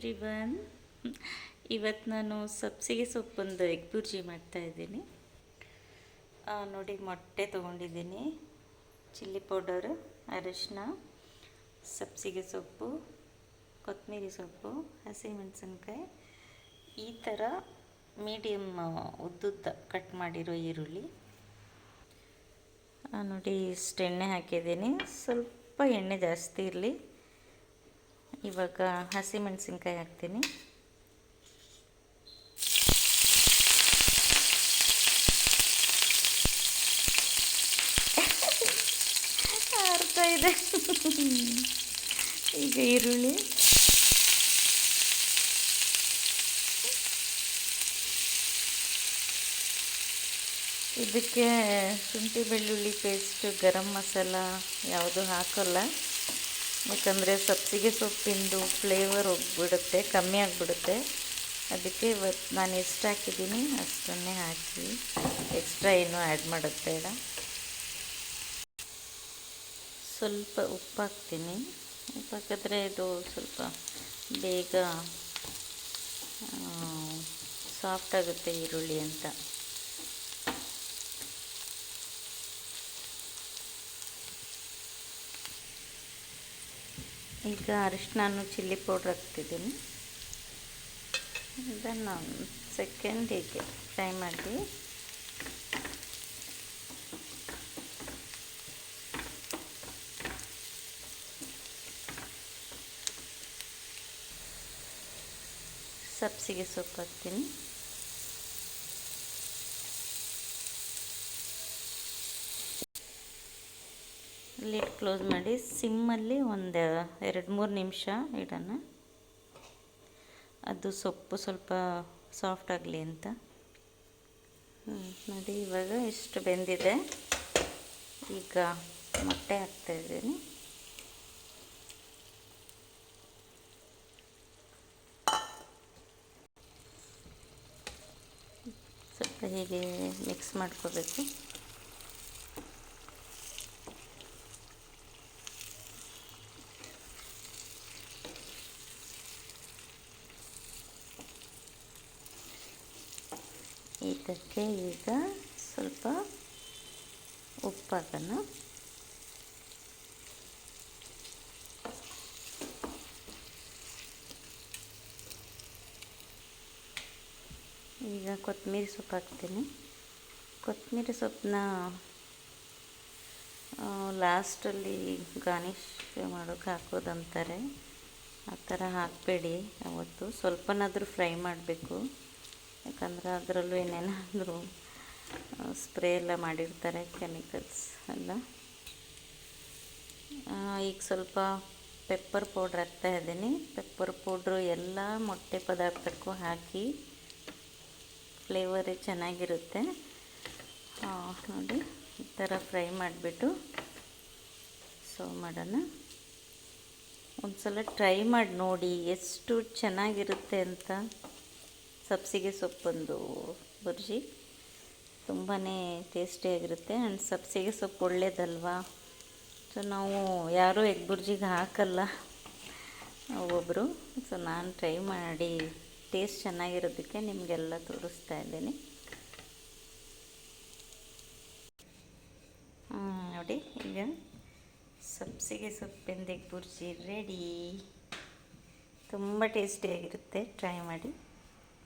Every one ಇವತ್ತು ನಾನು ಸಬ್ಸಿಗೆ ಸೊಪ್ಪೊಂದು egg bhurji ಮಾಡ್ತಾಯಿದ್ದೀನಿ ನೋಡಿ, ಮೊಟ್ಟೆ ತೊಗೊಂಡಿದ್ದೀನಿ. ಚಿಲ್ಲಿ ಪೌಡರ್ ಅರಿಶಿನ ಸಬ್ಸಿಗೆ ಸೊಪ್ಪು ಕೊತ್ತಂಬರಿ ಸೊಪ್ಪು, ಹಸಿಮೆಣಸಿನ್ಕಾಯಿ. ಈ ಥರ ಮೀಡಿಯಮ್ ಉದ್ದುದ್ದ ಕಟ್ ಮಾಡಿರೋ ಈರುಳ್ಳಿ. ನೋಡಿ, ಇಷ್ಟು ಎಣ್ಣೆ ಹಾಕಿದ್ದೀನಿ. ಸ್ವಲ್ಪ ಎಣ್ಣೆ ಜಾಸ್ತಿ ಇರಲಿ. ಇವಾಗ ಹಸಿಮೆಣಸಿನ್ಕಾಯಿ ಹಾಕ್ತೀನಿ. ಅರ್ಥ ಇದೆ. ಈಗ ಈರುಳ್ಳಿ. ಇದಕ್ಕೆ ಶುಂಠಿ ಬೆಳ್ಳುಳ್ಳಿ ಪೇಸ್ಟ್ ಗರಂ ಮಸಾಲ ಯಾವುದು ಹಾಕೋಲ್ಲ. ಯಾಕಂದರೆ ಸಬ್ಸಿಗೆ ಸೊಪ್ಪಿಂದು ಫ್ಲೇವರ್ ಹೋಗ್ಬಿಡುತ್ತೆ, ಕಮ್ಮಿ ಆಗಿಬಿಡುತ್ತೆ. ಅದಕ್ಕೆ ಇವತ್ತು ನಾನು ಎಷ್ಟು ಹಾಕಿದ್ದೀನಿ ಅಷ್ಟನ್ನೇ ಹಾಕಿ. ಎಕ್ಸ್ಟ್ರಾ ಏನೂ ಆ್ಯಡ್ ಮಾಡೋದು ಬೇಡ. ಸ್ವಲ್ಪ ಉಪ್ಪು ಹಾಕ್ತೀನಿ. ಉಪ್ಪು ಹಾಕಿದ್ರೆ ಇದು ಸ್ವಲ್ಪ ಬೇಗ ಸಾಫ್ಟ್ ಆಗುತ್ತೆ ಈರುಳ್ಳಿ ಅಂತ. ಈಗ ಅರಿಶಿನ ಚಿಲ್ಲಿ ಪೌಡ್ರ್ ಹಾಕ್ತಿದ್ದೀನಿ. ಇದನ್ನು ಸೆಕೆಂಡ್ ಹೀಗೆ ಫ್ರೈ ಮಾಡಿ. ಸಬ್ಸಿಗೆ ಸೊಪ್ಪು ಹಾಕ್ತೀನಿ. ಲಿಡ್ ಕ್ಲೋಸ್ ಮಾಡಿ ಸಿಮ್ಮಲ್ಲಿ ಒಂದು ಎರಡು ಮೂರು ನಿಮಿಷ ಇಡೋಣ. ಅದು ಸೊಪ್ಪು ಸ್ವಲ್ಪ ಸಾಫ್ಟ್ ಆಗಲಿ ಅಂತ. ನೋಡಿ, ಇವಾಗ ಇಷ್ಟು ಬೆಂದಿದೆ. ಈಗ ಮೊಟ್ಟೆ ಹಾಕ್ತಾಯಿದ್ದೀನಿ ಸ್ವಲ್ಪ ಹೀಗೆ ಮಿಕ್ಸ್ ಮಾಡ್ಕೋಬೇಕು. ಇದಕ್ಕೆ ಈಗ ಸ್ವಲ್ಪ ಉಪ್ಪನ್ನು ಈಗ ಕೊತ್ತಂಬರಿ ಸೊಪ್ಪು ಹಾಕ್ತೀನಿ. ಕೊತ್ತಂಬರಿ ಸೊಪ್ಪನ್ನ ಲಾಸ್ಟಲ್ಲಿ ಗಾರ್ನಿಶ್ ಮಾಡೋಕೆ ಹಾಕೋದಂತಾರೆ. ಆ ಥರ ಹಾಕಬೇಡಿ. ಯಾವತ್ತು ಸ್ವಲ್ಪನಾದರೂ ಫ್ರೈ ಮಾಡಬೇಕು. ಯಾಕಂದರೆ ಅದರಲ್ಲೂ ಏನೇನಾದರೂ ಸ್ಪ್ರೇ ಎಲ್ಲ ಮಾಡಿರ್ತಾರೆ ಕೆಮಿಕಲ್ಸ್ ಎಲ್ಲ. ಈಗ ಸ್ವಲ್ಪ ಪೆಪ್ಪರ್ ಪೌಡ್ರ್ ಹಾಕ್ತಾ ಇದ್ದೀನಿ. ಪೆಪ್ಪರ್ ಪೌಡ್ರು ಎಲ್ಲ ಮೊಟ್ಟೆ ಪದಾರ್ಥಕ್ಕೂ ಹಾಕಿ ಫ್ಲೇವರೇ ಚೆನ್ನಾಗಿರುತ್ತೆ. ನೋಡಿ, ಈ ಥರ ಫ್ರೈ ಮಾಡಿಬಿಟ್ಟು ಸರ್ವ್ ಮಾಡೋಣ. ಒಂದು ಸಲ ಟ್ರೈ ಮಾಡಿ ನೋಡಿ, ಎಷ್ಟು ಚೆನ್ನಾಗಿರುತ್ತೆ ಅಂತ. ಸಬ್ಸಿಗೆ ಸೊಪ್ಪೊಂದು ಬುರ್ಜಿ. ತುಂಬಾ ಟೇಸ್ಟಿಯಾಗಿರುತ್ತೆ. ಆ್ಯಂಡ್ ಸಬ್ಸಿಗೆ ಸೊಪ್ಪು ಒಳ್ಳೇದಲ್ವಾ? ಸೊ, ನಾವು ಯಾರೂ ಎಗ್ ಬುರ್ಜಿಗೆ ಹಾಕಲ್ಲ. ಒಬ್ಬರು ಸೊ, ನಾನು ಟ್ರೈ ಮಾಡಿ ಟೇಸ್ಟ್ ಚೆನ್ನಾಗಿರೋದಕ್ಕೆ ನಿಮಗೆಲ್ಲ ತೋರಿಸ್ತಾ ಇದ್ದೀನಿ. ನೋಡಿ, ಈಗ ಸಬ್ಸಿಗೆ ಸೊಪ್ಪಿಂದ ಎಗ್ ಬುರ್ಜಿ ರೆಡಿ. ತುಂಬ ಟೇಸ್ಟಿಯಾಗಿರುತ್ತೆ. ಟ್ರೈ ಮಾಡಿ.